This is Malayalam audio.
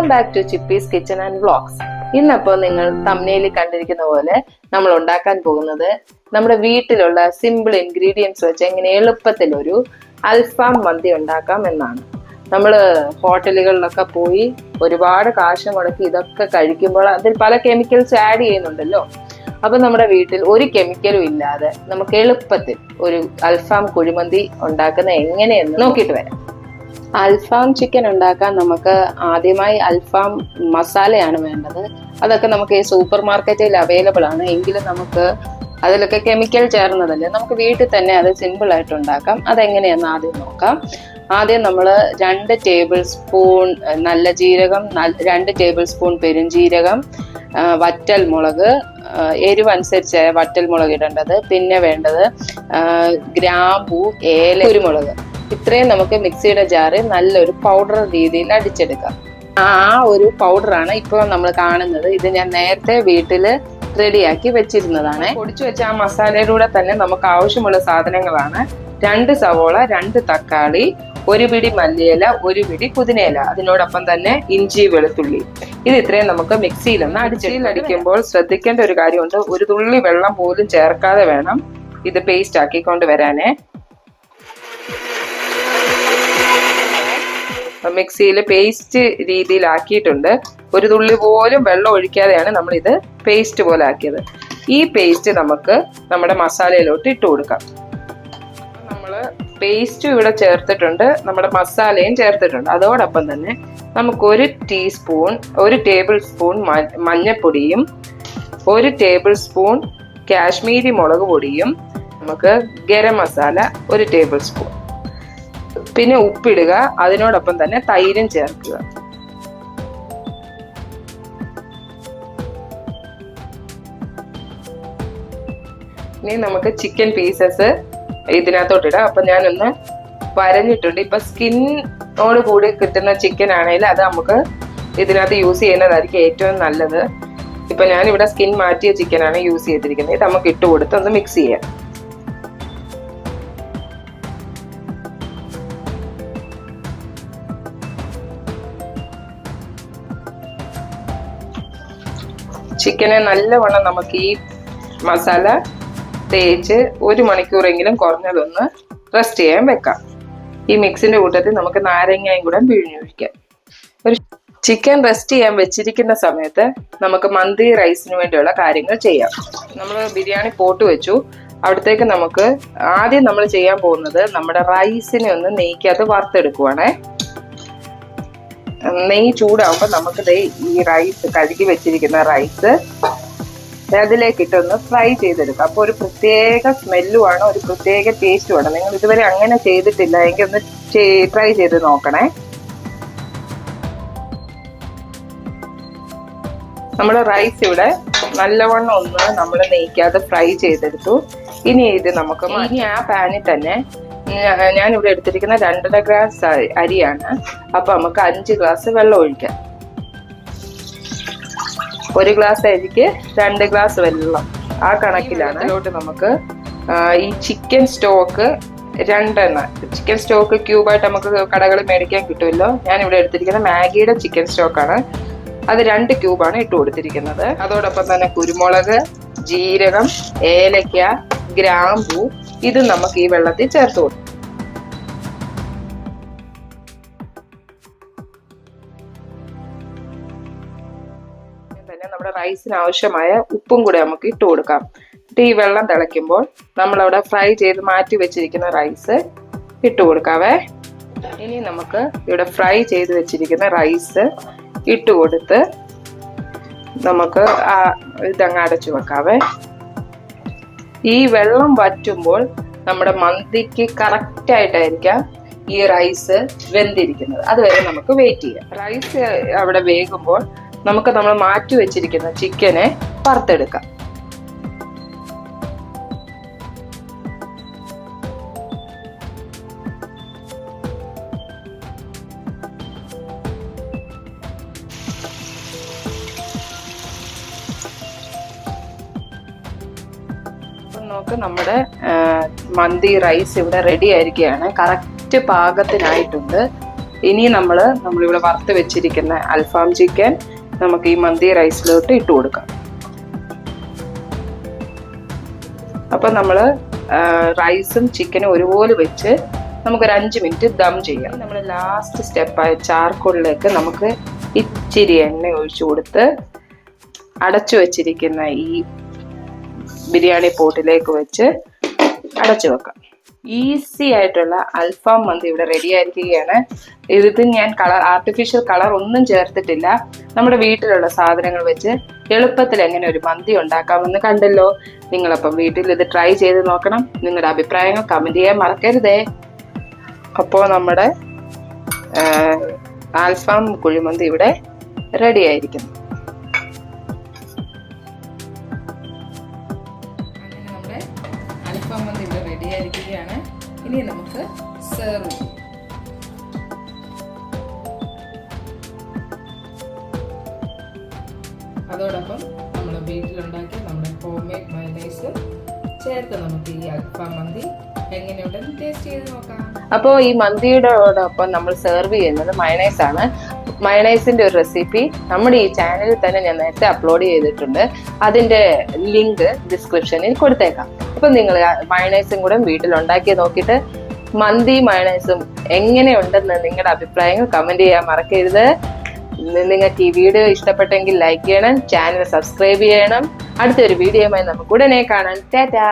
Welcome back to Chippy's kitchen and vlogs. ഇന്നപ്പോൾ നിങ്ങൾ തമ്നയിൽ കണ്ടിരിക്കുന്ന പോലെ നമ്മൾ ഉണ്ടാക്കാൻ പോകുന്നത് നമ്മുടെ വീട്ടിലുള്ള സിമ്പിൾ ഇൻഗ്രീഡിയൻസ് വെച്ച് എങ്ങനെ എളുപ്പത്തിൽ ഒരു അൽഫാം മന്തി ഉണ്ടാക്കാം എന്നാണ്. നമ്മൾ ഹോട്ടലുകളിലൊക്കെ പോയി ഒരുപാട് കാശ് മുടക്കി ഇതൊക്കെ കഴിക്കുമ്പോൾ അതിൽ പല കെമിക്കൽസ് ആഡ് ചെയ്യുന്നുണ്ടല്ലോ. അപ്പൊ നമ്മുടെ വീട്ടിൽ ഒരു കെമിക്കലും ഇല്ലാതെ നമുക്ക് എളുപ്പത്തിൽ ഒരു അൽഫാം കുഴിമന്തി ഉണ്ടാക്കുന്ന എങ്ങനെയെന്ന് നോക്കിയിട്ട് വരാം. അൽഫാം ചിക്കൻ ഉണ്ടാക്കാൻ നമുക്ക് ആദ്യമായി അൽഫാം മസാലയാണ് വേണ്ടത്. അതൊക്കെ നമുക്ക് ഈ സൂപ്പർ മാർക്കറ്റിൽ അവൈലബിൾ ആണ്. എങ്കിലും നമുക്ക് അതിലൊക്കെ കെമിക്കൽ ചേർന്നതല്ലേ നമുക്ക് വീട്ടിൽ തന്നെ അത് സിമ്പിൾ ആയിട്ട് ഉണ്ടാക്കാം. അതെങ്ങനെയെന്ന് ആദ്യം നോക്കാം. ആദ്യം നമ്മൾ രണ്ട് ടേബിൾ സ്പൂൺ നല്ല ജീരകം രണ്ട് ടേബിൾ സ്പൂൺ പെരുംജീരകം വറ്റൽ മുളക് എരിവനുസരിച്ച് വറ്റൽ മുളക് ഇടേണ്ടത്. പിന്നെ വേണ്ടത് ഗ്രാമ്പൂ ഏല കുരുമുളക്. ഇത്രയും നമുക്ക് മിക്സിയുടെ ജാറ് നല്ലൊരു പൗഡർ രീതിയിൽ അടിച്ചെടുക്കാം. ആ ഒരു പൗഡറാണ് ഇപ്പോൾ നമ്മൾ കാണുന്നത്. ഇത് ഞാൻ നേരത്തെ വീട്ടിൽ റെഡിയാക്കി വെച്ചിരുന്നതാണ്. പൊടിച്ചു വെച്ച ആ മസാലയിലൂടെ തന്നെ നമുക്ക് ആവശ്യമുള്ള സാധനങ്ങളാണ്. രണ്ട് സവോള രണ്ട് തക്കാളി ഒരു പിടി മല്ലിയില ഒരു പിടി പുതിനയില അതിനോടൊപ്പം തന്നെ ഇഞ്ചി വെളുത്തുള്ളി. ഇത് ഇത്രയും നമുക്ക് മിക്സിയിൽ ഒന്ന് അടിച്ചിൽ അടിക്കുമ്പോൾ ശ്രദ്ധിക്കേണ്ട ഒരു കാര്യമുണ്ട്. ഒരു തുള്ളി വെള്ളം പോലും ചേർക്കാതെ വേണം ഇത് പേസ്റ്റ് ആക്കിക്കൊണ്ട് വരാനേ. മിക്സിയിൽ പേസ്റ്റ് രീതിയിലാക്കിയിട്ടുണ്ട്. ഒരു തുള്ളി പോലും വെള്ളം ഒഴിക്കാതെയാണ് നമ്മൾ ഇത് പേസ്റ്റ് പോലെ ആക്കിയത്. ഈ പേസ്റ്റ് നമുക്ക് നമ്മുടെ മസാലയിലോട്ട് ഇട്ട് കൊടുക്കാം. നമ്മൾ പേസ്റ്റും ഇവിടെ ചേർത്തിട്ടുണ്ട്. നമ്മുടെ മസാലയും ചേർത്തിട്ടുണ്ട്. അതോടൊപ്പം തന്നെ നമുക്ക് ഒരു ടീസ്പൂൺ ഒരു ടേബിൾ സ്പൂൺ മഞ്ഞപ്പൊടിയും ഒരു ടേബിൾ സ്പൂൺ കാശ്മീരി മുളക് പൊടിയും നമുക്ക് ഗരം മസാല ഒരു ടേബിൾ സ്പൂൺ. പിന്നെ ഉപ്പിടുക അതിനോടൊപ്പം തന്നെ തൈരും ചേർക്കുക. ഇനി നമുക്ക് ചിക്കൻ പീസസ് ഇതിനകത്തോട്ടിടാം അപ്പൊ ഞാനൊന്ന് വരഞ്ഞിട്ടുണ്ട്. ഇപ്പൊ സ്കിന്നോട് കൂടി കിട്ടുന്ന ചിക്കൻ ആണെങ്കിൽ അത് നമുക്ക് ഇതിനകത്ത് യൂസ് ചെയ്യുന്നതായിരിക്കും ഏറ്റവും നല്ലത്. ഇപ്പൊ ഞാനിവിടെ സ്കിൻ മാറ്റിയ ചിക്കൻ ആണ് യൂസ് ചെയ്തിരിക്കുന്നത്. നമുക്ക് ഇട്ട് കൊടുത്ത് ഒന്ന് മിക്സ് ചെയ്യാം. ചിക്കനെ നല്ലവണ്ണം നമുക്ക് ഈ മസാല തേച്ച് ഒരു മണിക്കൂറെങ്കിലും കുറഞ്ഞതൊന്ന് റെസ്റ്റ് ചെയ്യാൻ വെക്കാം. ഈ മിക്സിന്റെ കൂട്ടത്തിൽ നമുക്ക് നാരങ്ങയും കൂടെ പിഴിഞ്ഞൊഴിക്കാം ഒരു ചിക്കൻ റെസ്റ്റ് ചെയ്യാൻ വെച്ചിരിക്കുന്ന സമയത്ത് നമുക്ക് മന്തി റൈസിന് വേണ്ടിയുള്ള കാര്യങ്ങൾ ചെയ്യാം. നമ്മൾ ബിരിയാണി പോട്ട് വെച്ചു. അവിടത്തേക്ക് നമുക്ക് ആദ്യം നമ്മൾ ചെയ്യാൻ പോകുന്നത് നമ്മുടെ റൈസിനെ ഒന്ന് നെയ്ക്കകത്ത് വറുത്തെടുക്കുവാണേ. നെയ്യ് ചൂടാവുമ്പോൾ നമുക്ക് ദേ ഈ റൈസ് കഴുകി വെച്ചിരിക്കുന്ന റൈസ് അതിലേക്ക് ഇട്ടൊന്ന് ഫ്രൈ ചെയ്തെടുക്കാം. അപ്പോൾ ഒരു പ്രത്യേക സ്മെല്ലുമാണ് ഒരു പ്രത്യേക ടേസ്റ്റുമാണ് നിങ്ങൾ ഇതുവരെ അങ്ങനെ ചെയ്തിട്ടില്ല എങ്കിൽ ഒന്ന് ട്രൈ ചെയ്ത് നോക്കണേ. നമ്മുടെ റൈസ് ഇവിടെ നല്ലവണ്ണം ഒന്ന് നമ്മൾ നെയ്ക്കാതെ ഫ്രൈ ചെയ്തെടുത്തു. ഇനി ഇത് നമുക്ക് ഇനി ആ പാനിൽ തന്നെ ഞാനിവിടെ എടുത്തിരിക്കുന്ന രണ്ടര ഗ്ലാസ് അരി- അരിയാണ്. അപ്പൊ നമുക്ക് അഞ്ച് ഗ്ലാസ് വെള്ളം ഒഴിക്കാം. ഒരു ഗ്ലാസ് അരിക്ക് രണ്ട് ഗ്ലാസ് വെള്ളം. ആ കണക്കിലാണ് അതിലോട്ട് നമുക്ക് ഈ ചിക്കൻ സ്റ്റോക്ക് രണ്ടെണ്ണം. ചിക്കൻ സ്റ്റോക്ക് ക്യൂബായിട്ട് നമുക്ക് കടകളിൽ മേടിക്കാൻ കിട്ടുമല്ലോ. ഞാൻ ഇവിടെ എടുത്തിരിക്കുന്ന മാഗിയുടെ ചിക്കൻ സ്റ്റോക്കാണ്. അത് രണ്ട് ക്യൂബാണ് ഇട്ട് കൊടുത്തിരിക്കുന്നത്. അതോടൊപ്പം തന്നെ കുരുമുളക് ജീരകം ഏലക്ക ഗ്രാമ്പു ഇത് നമുക്ക് ഈ വെള്ളത്തിൽ ചേർത്ത് കൊടുക്കും. തന്നെ നമ്മുടെ റൈസിന് ആവശ്യമായ ഉപ്പും കൂടെ നമുക്ക് ഇട്ട് കൊടുക്കാം. എന്നിട്ട് ഈ വെള്ളം തിളയ്ക്കുമ്പോൾ നമ്മളവിടെ ഫ്രൈ ചെയ്ത് മാറ്റി വെച്ചിരിക്കുന്ന റൈസ് ഇട്ട് കൊടുക്കാവേ. ഇനി നമുക്ക് ഇവിടെ ഫ്രൈ ചെയ്ത് വെച്ചിരിക്കുന്ന റൈസ് ഇട്ട് കൊടുത്ത് നമുക്ക് ആ ഇതങ്ങ് അടച്ചു വെക്കാവേ. ഈ വെള്ളം വറ്റുമ്പോൾ നമ്മുടെ മന്തിക്ക് കറക്റ്റ് ആയിട്ടായിരിക്കാം ഈ റൈസ് വെന്തിരിക്കുന്നത്. അതുവരെ നമുക്ക് വെയിറ്റ് ചെയ്യാം. റൈസ് അവിടെ വേകുമ്പോൾ നമുക്ക് നമ്മൾ മാറ്റി വെച്ചിരിക്കുന്ന ചിക്കനെ വറുത്തെടുക്കാം. നോക്ക് നമ്മുടെ മന്തി റൈസ് ഇവിടെ റെഡി ആയിരിക്കുകയാണ്. കറക്റ്റ് പാകത്തിനായിട്ടുണ്ട്. ഇനി നമ്മൾ നമ്മളിവിടെ വറുത്ത് വെച്ചിരിക്കുന്ന അൽഫാം ചിക്കൻ നമുക്ക് ഈ മന്തി റൈസിലോട്ട് ഇട്ട് കൊടുക്കാം. അപ്പൊ നമ്മൾ റൈസും ചിക്കനും ഒരുപോലെ വെച്ച് നമുക്ക് ഒരു അഞ്ച് മിനിറ്റ് ദം ചെയ്യാം. നമ്മൾ ലാസ്റ്റ് സ്റ്റെപ്പായ ചാർക്കോളിലേക്ക് നമുക്ക് ഇച്ചിരി എണ്ണ ഒഴിച്ചു കൊടുത്ത് അടച്ചു വെച്ചിരിക്കുന്ന ഈ ബിരിയാണി പോട്ടിലേക്ക് വെച്ച് അടച്ചു വെക്കാം. ഈസി ആയിട്ടുള്ള അൽഫാം മന്തി ഇവിടെ റെഡി ആയിരിക്കുകയാണ്. ഇത് ഞാൻ കളർ ആർട്ടിഫിഷ്യൽ കളർ ഒന്നും ചേർത്തിട്ടില്ല. നമ്മുടെ വീട്ടിലുള്ള സാധനങ്ങൾ വെച്ച് എളുപ്പത്തിൽ എങ്ങനെ ഒരു മന്തി ഉണ്ടാക്കാമെന്ന് കണ്ടല്ലോ. നിങ്ങളപ്പം വീട്ടിൽ ഇത് ട്രൈ ചെയ്ത് നോക്കണം. നിങ്ങളുടെ അഭിപ്രായങ്ങൾ കമന്റ് ചെയ്യാൻ മറക്കരുതേ. അപ്പോൾ നമ്മുടെ ആൽഫാം കുഴിമന്തി ഇവിടെ റെഡി ആയിരിക്കുന്നു. ഇനി നമുക്ക് സെർവ് അതോടൊപ്പം നമ്മൾ വീട്ടിലുണ്ടാക്കിയ നമ്മുടെ ഹോം മെയ്ഡ് മൈനൈസ് ചേർത്ത് നമുക്ക് ഈ അൽഫാം മന്തി എങ്ങനെയുണ്ടെന്ന് ടേസ്റ്റ് ചെയ്ത് നോക്കാം. അപ്പോൾ ഈ മന്തിയോടൊപ്പം നമ്മൾ സെർവ് ചെയ്യുന്നത് മയണൈസ് ആണ്. മയണൈസിന്റെ ഒരു റെസിപ്പി നമ്മുടെ ഈ ചാനലിൽ തന്നെ ഞാൻ നേരത്തെ അപ്ലോഡ് ചെയ്തിട്ടുണ്ട്. അതിന്റെ ലിങ്ക് ഡിസ്ക്രിപ്ഷനിൽ കൊടുത്തേക്കാം. അപ്പൊ നിങ്ങൾ മയണൈസും കൂടെ വീട്ടിൽ ഉണ്ടാക്കി നോക്കിയിട്ട് മന്തി മയണൈസും എങ്ങനെയുണ്ടെന്ന് നിങ്ങളുടെ അഭിപ്രായങ്ങൾ കമന്റ് ചെയ്യാൻ മറക്കരുത്. നിങ്ങൾക്ക് ഈ വീഡിയോ ഇഷ്ടപ്പെട്ടെങ്കിൽ ലൈക്ക് ചെയ്യണം ചാനൽ സബ്സ്ക്രൈബ് ചെയ്യണം. അടുത്തൊരു വീഡിയോയുമായി നമുക്ക് ഉടനെ കാണാം. ടാറ്റാ!